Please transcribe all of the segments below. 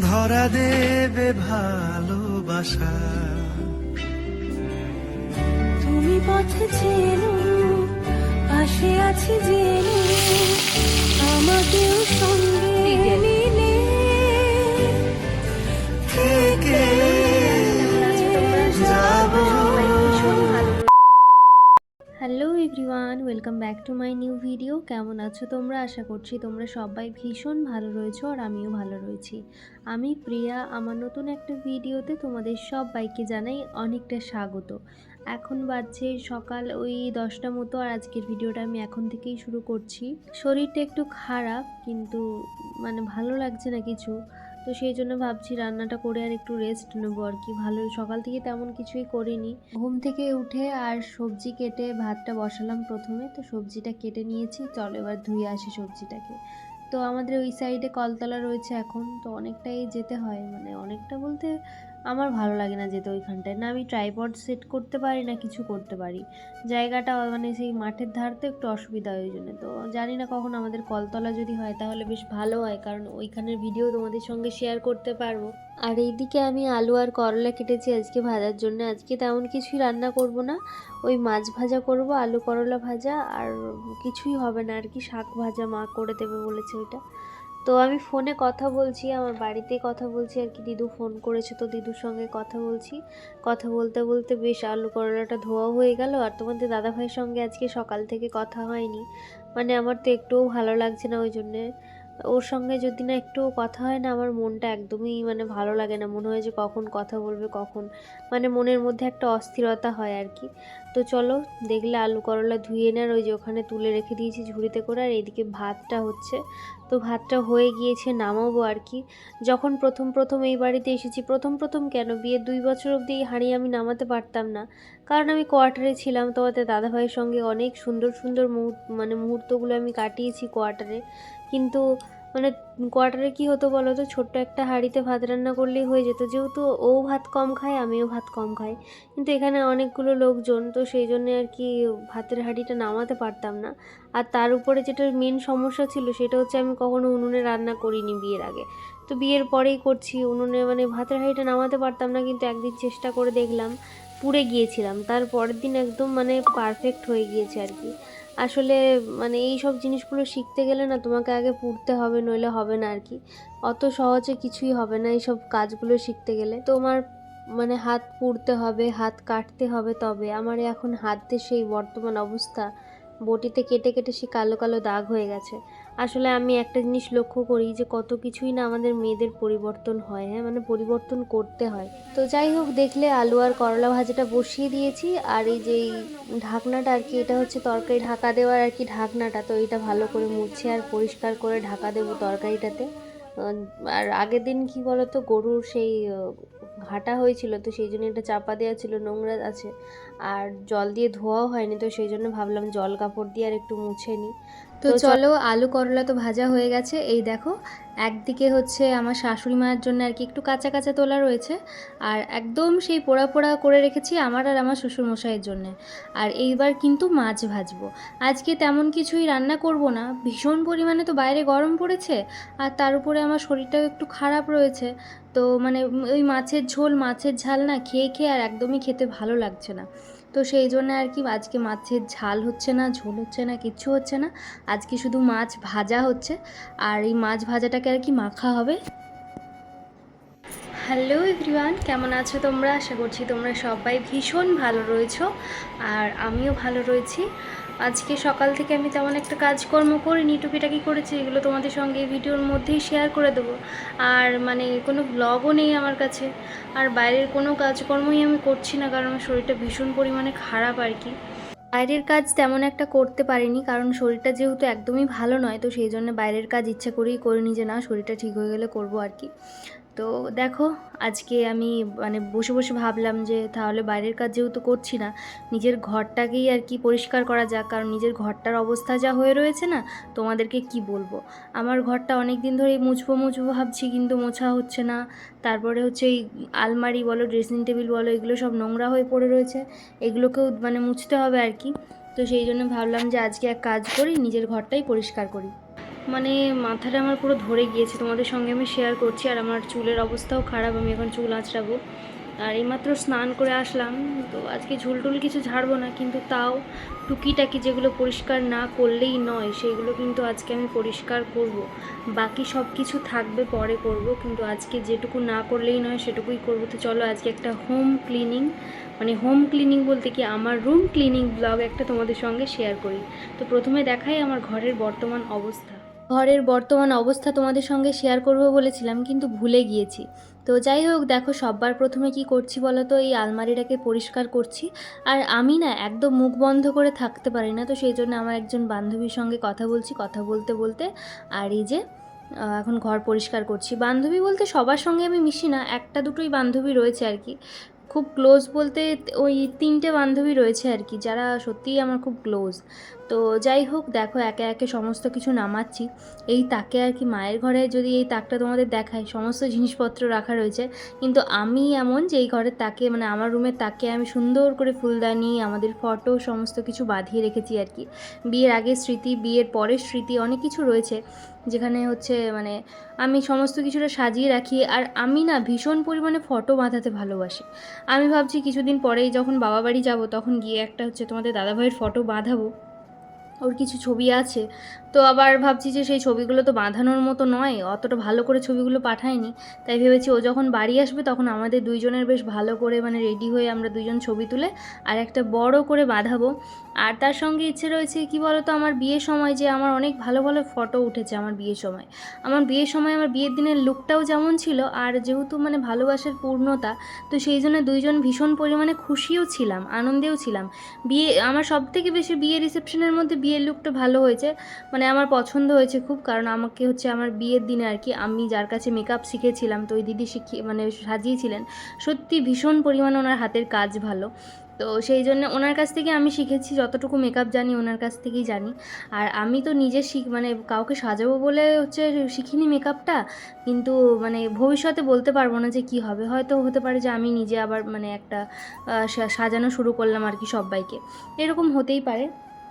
ধরা দেবে ভালোবাসা। তুমি পথে চেনো পাশে আছি জেনে আমাকেও সঙ্গে নিলে। থেকে welcome back to my new video কেমন আছো তোমরা? আশা করছি তোমরা সবাই ভীষণ ভালো রয়েছো আর আমিও ভালো রয়েছি। আমি প্রিয়া, আমার নতুন একটা ভিডিওতে তোমাদের সবাইকে জানাই অনেকটা স্বাগত। এখন বাজছে সকাল ওই দশটা মতো আর আজকের ভিডিওটা আমি এখন থেকেই শুরু করছি। শরীরটা একটু খারাপ, কিন্তু মানে ভালো লাগছে না কিছু। তো সেই জন্য ভাবছি রান্নাটা করে আর একটু রেস্ট নেব আর কি। ভালো, সকাল থেকে তেমন কিছুই করিনি। ঘুম থেকে উঠে আর সবজি কেটে ভাতটা বসালাম প্রথমে। তো সবজিটা কেটে নিয়েছি, চলো এবার ধুয়ে আসি সবজিটাকে। তো আমাদের ওই সাইডে কলতলা রয়েছে এখন, তো অনেকটাই যেতে হয়। মানে অনেকটা বলতে আমার ভালো লাগে না যেতে ওইখানটায়। না, আমি ট্রাইপড সেট করতে পারি, না কিছু করতে পারি। জায়গাটা মানে সেই মাঠের ধার তো একটু অসুবিধা হয় ওই জন্য। তো জানি না কখন আমাদের কলতলা যদি হয়, তাহলে বেশ ভালো হয়, কারণ ওইখানের ভিডিও তোমাদের সঙ্গে শেয়ার করতে পারব। আর এইদিকে আমি আলু আর করলা কেটেছি আজকে ভাজার জন্য। আজকে তেমন কিছুই রান্না করব না। ওই মাছ ভাজা করব, আলু করলা ভাজা, আর কিছুই হবে না আর কি, শাক ভাজা মা করে দেবে বলেছে ওইটা। তো আমি ফোনে কথা বলছি, আমার বাড়িতে কথা বলছি, আর কি দিদু ফোন করেছে তো দিদুর সঙ্গে কথা বলছি। কথা বলতে বলতে বেশ আলু করলাটা ধোয়া হয়ে গেল, আর তোমাদের দাদাভাইয়ের সঙ্গে আজকে সকাল থেকে কথা হয়নি। মানে আমার তো একটুও ভালো লাগছে না ওই জন্যে। ওর সঙ্গে যদি না একটু কথা হয় না, আমার মনটা একদমই মানে ভালো লাগে না। মনে হয় যে কখন কথা বলবে, কখন মানে মনের মধ্যে একটা অস্থিরতা হয় আর কি। তো চলো, দেখলে আলু করলা ধুয়ে নেওয়ার ওই যে ওখানে তুলে রেখে দিয়েছি ঝুড়িতে করে, আর এইদিকে ভাতটা হচ্ছে। তো ভাতটা হয়ে গিয়েছে, নামাবো আর কি। যখন প্রথম প্রথম এই বাড়িতে এসেছি, প্রথম প্রথম কেন? বিয়ের দুই বছর অবধি এই হাঁড়ি আমি নামাতে পারতাম না। কারণ আমি কোয়ার্টারে ছিলাম তোমাদের দাদাভাইয়ের সঙ্গে অনেক সুন্দর সুন্দর মুহূর্ত মানে মুহূর্তগুলো আমি কাটিয়েছি কোয়ার্টারে। কিন্তু মানে কোয়ার্টারে কি হতো বলো তো? ছোট্ট একটা হাঁড়িতে ভাত রান্না করলেই হয়ে যেত। যেহেতু ও ভাত কম খায়, আমিও ভাত কম খাই। কিন্তু এখানে অনেকগুলো লোকজন, তো সেই জন্যে আর কি ভাতের হাঁড়িটা নামাতে পারতাম না। আর তার উপরে যেটা মেন সমস্যা ছিল, সেটা হচ্ছে আমি কখনো উনুনে রান্না করিনি বিয়ের আগে। তো বিয়ের পরেই করছি, উনুনে মানে ভাতের হাঁড়িটা নামাতে পারতাম না, কিন্তু একদিন চেষ্টা করে দেখলাম, পুড়ে গিয়েছিলাম। তার পরের দিন একদম মানে পারফেক্ট হয়ে গিয়েছে আর কি। আসলে মানে এই সব জিনিসগুলো শিখতে গেলে না তোমাকে আগে পড়তে হবে, নইলে হবে না আর কি। অত সহজে কিছুই হবে না এই সব কাজগুলো শিখতে গেলে। তোমার মানে হাত পুড়তে হবে, হাত কাটতে হবে তবে। আমার এখন হাতে সেই বর্তমান অবস্থা, বটিতে কেটে কেটে সে কালো কালো দাগ হয়ে গেছে। আসলে আমি একটা জিনিস লক্ষ্য করি যে কত কিছুই না আমাদের মেয়েদের পরিবর্তন হয় হ্যাঁ? মানে পরিবর্তন করতে হয়। তো যাই হোক, দেখলে আলু আর করলা ভাজাটা বসিয়ে দিয়েছি আর এই যে ঢাকনাটা আর কি, এটা হচ্ছে তরকারি, ঢাকা দেওয়ার আর কি ঢাকনাটা। তো এটা ভালো করে মুছে আর পরিষ্কার করে ঢাকা দেবো তরকারিটাতে। আর আগের দিন কি বলতো, গরুর সেই ঘাটা হয়েছিল তো সেই জন্য এটা চাপা দেওয়া ছিল, নোংরা আছে। আর জল দিয়ে ধোয়াও হয়নি তো সেই জন্য ভাবলাম জল কাপড় দিয়ে আর একটু মুছে নিই। তো চলো আলু করলা তো ভাজা হয়ে গেছে। এই দেখো একদিকে হচ্ছে আমার শাশুড়ি মায়ের জন্য আর কি একটু কাঁচা কাঁচা তোলা রয়েছে আর একদম সেই পোড়া পোড়া করে রেখেছি আমার আর আমার শ্বশুরমশাইয়ের জন্য। আর এইবার কিন্তু মাছ ভাজবো। আজকে তেমন কিছুই রান্না করব না ভীষণ পরিমাণে তো বাইরে গরম পড়েছে আর তার উপরে আমার শরীরটাও একটু খারাপ রয়েছে। তো মানে ওই মাছের ঝোল মাছের ঝাল না খেয়ে খেয়ে আর একদমই খেতে ভালো লাগছে না। তো সেই জন্য আর কি আজকে মাছের ঝাল হচ্ছে না, ঝোল হচ্ছে না, কিচ্ছু হচ্ছে না। আজকে শুধু মাছ ভাজা হচ্ছে। আর এই মাছ ভাজাটাকে আর কি মাখা হবে। হ্যালো এভরিওয়ান, কেমন আছো তোমরা? আশা করছি তোমরা সবাই ভীষণ ভালো রয়েছো আর আমিও ভালো রয়েছি। আজকে সকাল থেকে আমি তেমন একটা কাজকর্ম করিনি, টুকিটাকি করেছি, এগুলো তোমাদের সঙ্গে ভিডিওর মধ্যেই শেয়ার করে দেবো। আর মানে কোনো ব্লগও নেই আমার কাছে। আর বাইরের কোনো কাজকর্মই আমি করছি না, কারণ আমার শরীরটা ভীষণ পরিমাণে খারাপ আর কি। বাইরের কাজ তেমন একটা করতে পারিনি, কারণ শরীরটা যেহেতু একদমই ভালো নয়, তো সেই জন্য বাইরের কাজ ইচ্ছা করেই করিনি যে না, শরীরটা ঠিক হয়ে গেলে করব আর কি। তো দেখো, আজকে আমি মানে বসে বসে ভাবলাম যে তাহলে বাইরের কাজ যেহেতু করছি না, নিজের ঘরটাকেই আর কি পরিষ্কার করা যাক। কারণ নিজের ঘরটার অবস্থা যা হয়ে রয়েছে না, তোমাদেরকে কি বলব? আমার ঘরটা অনেক দিন ধরেই মুছবো মুছবো ভাবছি, কিন্তু মোছা হচ্ছে না। তারপরে হচ্ছে এই আলমারি বলো, ড্রেসিং টেবিল বলো, এগুলো সব নোংরা হয়ে পড়ে রয়েছে। এগুলোকেও মানে মুছতে হবে আর কি। তো সেই জন্য ভাবলাম যে আজকে এক কাজ করি, নিজের ঘরটাই পরিষ্কার করি। মানে মাথাটা আমার পুরো ধরে গিয়েছে। তোমাদের সঙ্গে আমি শেয়ার করছি আর আমার চুলের অবস্থাও খারাপ, আমি এখন চুল আঁচড়াবো। আর এইমাত্র স্নান করে আসলাম, তো আজকে ঝুল টুল কিছু ঝাড়বো না, কিন্তু তাও টুকিটাকি যেগুলো পরিষ্কার না করলেই নয় সেইগুলো কিন্তু আজকে আমি পরিষ্কার করব। বাকি সব কিছু থাকবে, পরে করব, কিন্তু আজকে যেটুকু না করলেই নয়, সেটুকুই করব। তো চলো আজকে একটা হোম ক্লিনিং মানে হোম ক্লিনিং বলতে কি, আমার রুম ক্লিনিং ব্লগ একটা তোমাদের সঙ্গে শেয়ার করি। তো প্রথমে দেখাই আমার ঘরের বর্তমান অবস্থা। ঘরের বর্তমান অবস্থা তোমাদের সঙ্গে শেয়ার করব বলেছিলাম, কিন্তু ভুলে গিয়েছি। তো যাই হোক, দেখো সববার প্রথমে কি করছি বলো তো এই আলমারিটাকে পরিষ্কার করছি। আর আমি না একদম মুখ বন্ধ করে থাকতে পারি না, তো সেই জন্য আমার একজন বান্ধবীর সঙ্গে কথা বলছি, কথা বলতে বলতে। আর এই যে এখন ঘর পরিষ্কার করছি। বান্ধবী বলতে সবার সঙ্গে আমি মিশি না, একটা দুটোই বান্ধবী রয়েছে আর কি। খুব ক্লোজ বলতে ওই তিনটে বান্ধবী রয়েছে আর কি, যারা সত্যিই আমার খুব ক্লোজ তো যাই হোক, দেখো একে একে সমস্ত কিছু নামাচ্ছি। এই তাকে আর কি মায়ের ঘরে যদি এই তাকটা তোমাদের দেখায় সমস্ত জিনিসপত্র রাখা রয়েছে। কিন্তু আমি এমন যে এই ঘরের তাকে মানে আমার রুমের তাকে আমি সুন্দর করে ফুলদানি, আমাদের ফটো, সমস্ত কিছু বাঁধিয়ে রেখেছি আর কি। বিয়ের আগের স্মৃতি, বিয়ের পরের স্মৃতি, অনেক কিছু রয়েছে। যেখানে হচ্ছে মানে আমি সমস্ত কিছুটা সাজিয়ে রাখি আর আমি না ভীষণ পরিমাণে ফটো বাঁধাতে ভালোবাসি। আমি ভাবছি কিছুদিন পরেই যখন বাবা বাড়ি যাব, তখন গিয়ে একটা হচ্ছে তোমাদের দাদাভাইয়ের ফটো বাঁধাবো। ওর কিছু ছবি আছে। তো আবার ভাবছি যে সেই ছবিগুলো তো বাঁধানোর মতো নয়, অতটা ভালো করে ছবিগুলো পাঠায়নি। তাই ভেবেছি ও যখন বাড়ি আসবে তখন আমাদের দুইজনের বেশ ভালো করে মানে রেডি হয়ে আমরা দুইজন ছবি তুলে আর একটা বড় করে বাঁধাবো। আর তার সঙ্গে ইচ্ছে রয়েছে কি বলতো আমার বিয়ের সময় যে আমার অনেক ভালো ভালো ফটো উঠেছে আমার বিয়ের সময়। আমার বিয়ের সময় আমার বিয়ের দিনের লুকটাও যেমন ছিল আর যেহেতু মানে ভালোবাসার পূর্ণতা, তো সেই জন্য দুইজন ভীষণ পরিমাণে খুশিও ছিলাম, আনন্দেও ছিলাম। বিয়ে, আমার সব থেকে বেশি বিয়ে রিসেপশনের মধ্যে বিয়ের লুকটা ভালো হয়েছে। মানে আমার পছন্দ হয়েছে খুব, কারণ আমাকে হচ্ছে আমার বিয়ের দিনে আর কি আমি যার কাছে মেকআপ শিখেছিলাম, তো ওই দিদি শিখিয়ে মানে সাজিয়েছিলেন। সত্যি ভীষণ পরিমাণে ওনার হাতের কাজ ভালো। তো সেই জন্য ওনার কাছ থেকে আমি শিখেছি, যতটুকু মেকআপ জানি ওনার কাছ থেকেই জানি। আর আমি তো নিজে শিখ মানে কাউকে সাজাবো বলে হচ্ছে শিখিনি মেকআপটা কিন্তু মানে ভবিষ্যতে বলতে পারব না যে কি হবে। হয়তো হতে পারে যে আমি নিজে আবার মানে একটা সাজানো শুরু করলাম আর কি সবাইকে এরকম হতেই পারে।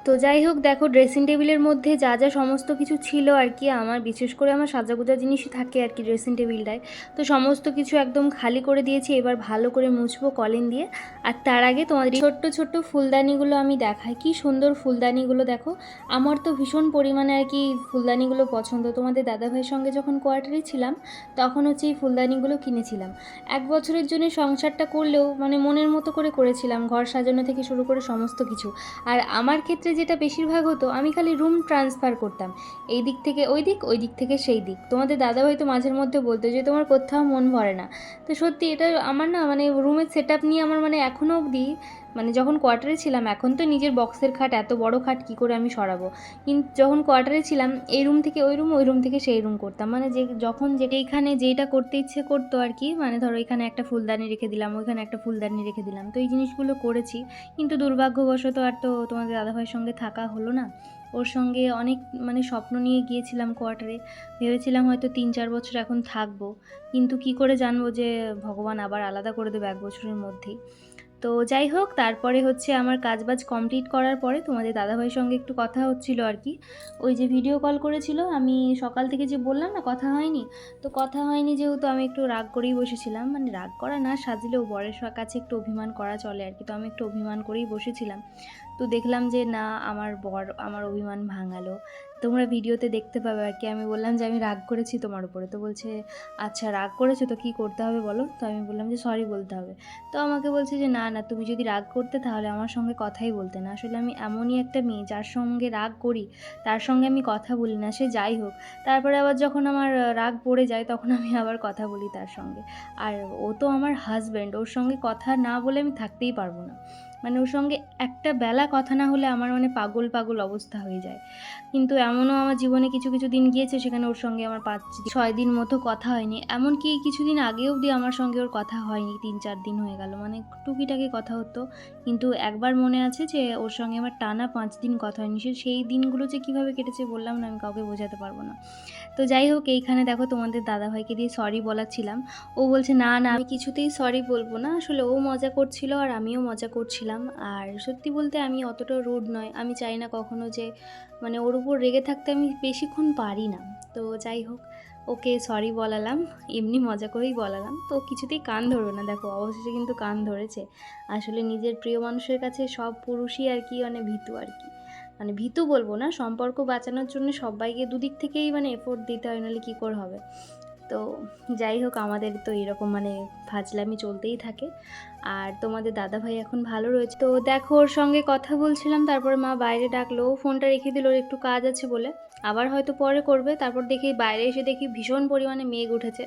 তো যাই হোক, দেখো ড্রেসিং টেবিলের মধ্যে যা যা সমস্ত কিছু ছিল আর কি, আমার বিশেষ করে আমার সাজাগোজা জিনিসই থাকে আর কি ড্রেসিং টেবিলটায় তো সমস্ত কিছু একদম খালি করে দিয়েছি, এবার ভালো করে মুছবো কলিন দিয়ে। আর তার আগে তোমাদের ছোট্ট ছোট্ট ফুলদানিগুলো আমি দেখাই। কি সুন্দর ফুলদানিগুলো, দেখো। আমার তো ভীষণ পরিমাণে আর কি ফুলদানিগুলো পছন্দ। তোমাদের দাদাভাইয়ের সঙ্গে যখন কোয়ার্টারে ছিলাম, তখন হচ্ছে এই ফুলদানিগুলো কিনেছিলাম। এক বছরের জন্য সংসারটা করলেও মানে মনের মতো করে করেছিলাম, ঘর সাজানো থেকে শুরু করে সমস্ত কিছু। আর আমার ক্ষেত্রে যেটা বেশিরভাগ হতো, আমি খালি রুম ট্রান্সফার করতাম। এই দিক থেকে ওই দিক ওই দিক থেকে সেই দিক। তোমাদের দাদা হয়তো মাঝের মধ্যে বলতো যে, তোমার কোথাও মন ভরে না। তো সত্যি এটা আমার না মানে রুমের সেট নিয়ে আমার মানে এখনও অবধি মানে যখন কোয়ার্টারে ছিলাম, এখন তো নিজের বক্সের খাট, এত বড় খাট কী করে আমি সরাবো? কিন্তু যখন কোয়ার্টারে ছিলাম, এই রুম থেকে ওই রুম ওই রুম থেকে সেই রুম করতাম। মানে যে যখন যে এইখানে যেটা করতে ইচ্ছে করতো আর কি মানে ধরো এখানে একটা ফুলদানি রেখে দিলাম, ওইখানে একটা ফুলদানি রেখে দিলাম। তো এই জিনিসগুলো করেছি, কিন্তু দুর্ভাগ্যবশত আর তো তোমাদের দাদাভাইয়ের সঙ্গে থাকা হলো না। ওর সঙ্গে অনেক মানে স্বপ্ন নিয়ে গিয়েছিলাম কোয়ার্টারে ভেবেছিলাম হয়তো তিন চার বছর এখন থাকব। কিন্তু কি করে জানব যে ভগবান আবার আলাদা করে দেবে এক বছরের মধ্যেই। তো যাই হোক, তারপরে হচ্ছে আমার কাজবাজ কমপ্লিট করার পরে তোমাদের দাদাভাইয়ের সঙ্গে একটু কথা হচ্ছিল আর কি। ওই যে ভিডিও কল করেছিল, আমি সকাল থেকে যে বললাম না, কথা হয়নি। তো কথা হয়নি যেহেতু আমি একটু রাগ করেই বসেছিলাম মানে রাগ করা না, সাজলেও বরের কাছে একটু অভিমান করা চলে আর কি, তো আমি একটু অভিমান করেই বসেছিলাম। তো দেখলাম যে না, আমার বর, আমার অভিমান ভাঙালো। তোমরা ভিডিওতে দেখতে পাবে আর কি। আমি বললাম যে, আমি রাগ করেছি তোমার উপরে। তো বলছে আচ্ছা রাগ করেছ তো কি করতে হবে বলো? তো আমি বললাম যে সরি বলতে হবে। তো আমাকে বলছে যে, না না, তুমি যদি রাগ করতে তাহলে আমার সঙ্গে কথাই বলতে না। আসলে আমি এমনই একটা মেয়ে যার সঙ্গে রাগ করি, তার সঙ্গে আমি কথা বলি না, সে যাই হোক। তারপরে আবার যখন আমার রাগ পড়ে যায়, তখন আমি আবার কথা বলি তার সঙ্গে। আর ও তো আমার হাজব্যান্ড ওর সঙ্গে কথা না বলে আমি থাকতেই পারব না। মানে ওর সঙ্গে একটা বেলা কথা না হলে আমার মানে পাগল পাগল অবস্থা হয়ে যায়। কিন্তু এমনও আমার জীবনে কিছু কিছু দিন গিয়েছে সেখানে ওর সঙ্গে আমার পাঁচ ছয় দিন মতো কথা হয়নি। এমনকি কিছুদিন আগে অবধি আমার সঙ্গে ওর কথা হয়নি, তিন চার দিন হয়ে গেল। মানে টুকিটাকি কথা হতো। কিন্তু একবার মনে আছে যে ওর সঙ্গে আমার টানা পাঁচ দিন কথা হয়নি। সে সেই দিনগুলো যে কীভাবে কেটেছে বললাম না, আমি কাউকে বোঝাতে পারব না। তো যাই হোক, এইখানে দেখো তোমাদের দাদাভাইকে দিয়ে সরি বলাচ্ছিলাম ও বলছে, না না, আমি কিছুতেই সরি বলব না। আসলে ও মজা করছিল আর আমিও মজা করছিলাম। বলছিলাম আর সত্যি বলতে আমি অতটা রুড নয়। আমি চাই না কখনো যে মানে ওর উপর রেগে থাকতে আমি বেশিক্ষণ পারি না। তো যাই হোক, ওকে সরি বলালাম, এমনি মজা করেই বলালাম। তো কিছুতেই কান ধরো না। দেখো, অবশেষে কিন্তু কান ধরেছে। আসলে নিজের প্রিয় মানুষের কাছে সব পুরুষই আর কি মানে ভীতু আর কি। মানে ভীতু বলব না, সম্পর্ক বাঁচানোর জন্য সবাইকে দুদিক থেকেই মানে এফোর্ট দিতে হয়, নাহলে কী করে হবে? তো যাই হোক, আমাদের তো এরকম মানে ফাজলামি চলতেই থাকে। আর তোমাদের দাদা ভাই এখন ভালো রয়েছে। তো দেখো, ওর সঙ্গে কথা বলছিলাম, তারপর মা বাইরে ডাকলো। ফোনটা রেখে দিল, ওর একটু কাজ আছে বলে। আবার হয়তো পরে করবে। তারপর দেখি বাইরে এসে দেখি ভীষণ পরিমাণে মেঘ উঠেছে।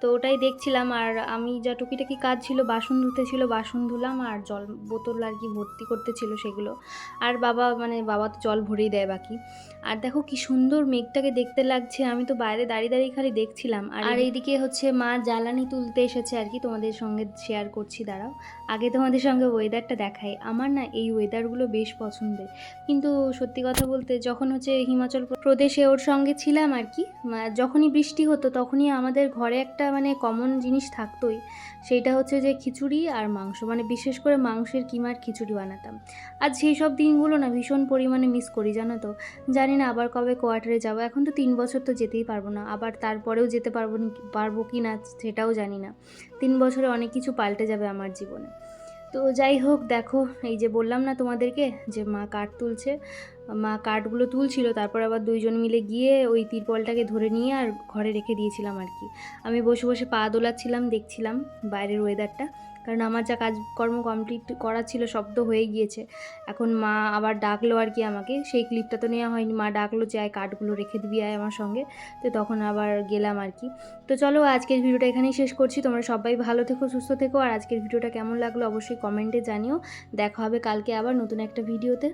তো ওটাই দেখছিলাম আর আমি যা টুকিটাকি কাজ ছিল বাসন ধুতে ছিল বাসন ধুলাম আর জল বোতল আর কি ভর্তি করতে ছিল সেগুলো। আর বাবা মানে বাবা তো জল ভরেই দেয় বাকি। আর দেখো কি সুন্দর মেঘটাকে দেখতে লাগছে। আমি তো বাইরে দাঁড়িয়ে দাঁড়িয়ে খালি দেখছিলাম। আর আর এইদিকে হচ্ছে মা জ্বালানি তুলতে এসেছে আর কি তোমাদের সঙ্গে শেয়ার করছি দাঁড়াও। আগে তোমাদের সঙ্গে ওয়েদারটা দেখাই। আমার না এই ওয়েদারগুলো বেশ পছন্দের। কিন্তু সত্যি কথা বলতে যখন হচ্ছে হিমাচল প্রদেশে ওর সঙ্গে ছিলাম আর কি। যখনই বৃষ্টি হতো তখনই আমাদের ঘরে একটা মানে কমন জিনিস থাকতোই। সেইটা হচ্ছে যে খিচুড়ি আর মাংস। মানে বিশেষ করে মাংসের কিমার খিচুড়ি বানাতাম। আর সেই সব দিনগুলো না ভীষণ পরিমাণে মিস করি, জানো তো। জানি না আবার কবে কোয়ার্টারে যাব। এখন তো তিন বছর তো যেতেই পারব না। আবার তারপরেও যেতে পারব পারব কি না সেটাও জানি না। তিন বছরে অনেক কিছু পাল্টে যাবে আমার জীবনে। তো যাই হোক, দেখো, এই যে বললাম না তোমাদেরকে যে মা কাঠ তুলছে। মা কার্ডগুলো তুলছিল, তারপর আবার দুইজন মিলে গিয়ে ওই তিরপলটাকে ধরে নিয়ে আর ঘরে রেখে দিয়েছিলাম আর কি। আমি বসে বসে পা দোলাচ্ছিলাম, দেখছিলাম বাইরের ওয়েদারটা কারণ আমার যা কাজকর্ম কমপ্লিট করা ছিল সব তো হয়ে গিয়েছে। এখন মা আবার ডাকলো আর কি আমাকে, সেই ক্লিপটা তো নেওয়া হয়নি, মা ডাকলো যে আয় কার্ডগুলো রেখে দিবি, আয় আমার সঙ্গে। তো তখন আবার গেলাম আর কি। তো চলো আজকের ভিডিওটা এখানেই শেষ করছি, তোমরা সবাই ভালো থেকো, সুস্থ থেকো, আর আজকের ভিডিওটা কেমন লাগল অবশ্যই কমেন্টে জানিও। দেখা হবে কালকে আবার নতুন একটা ভিডিওতে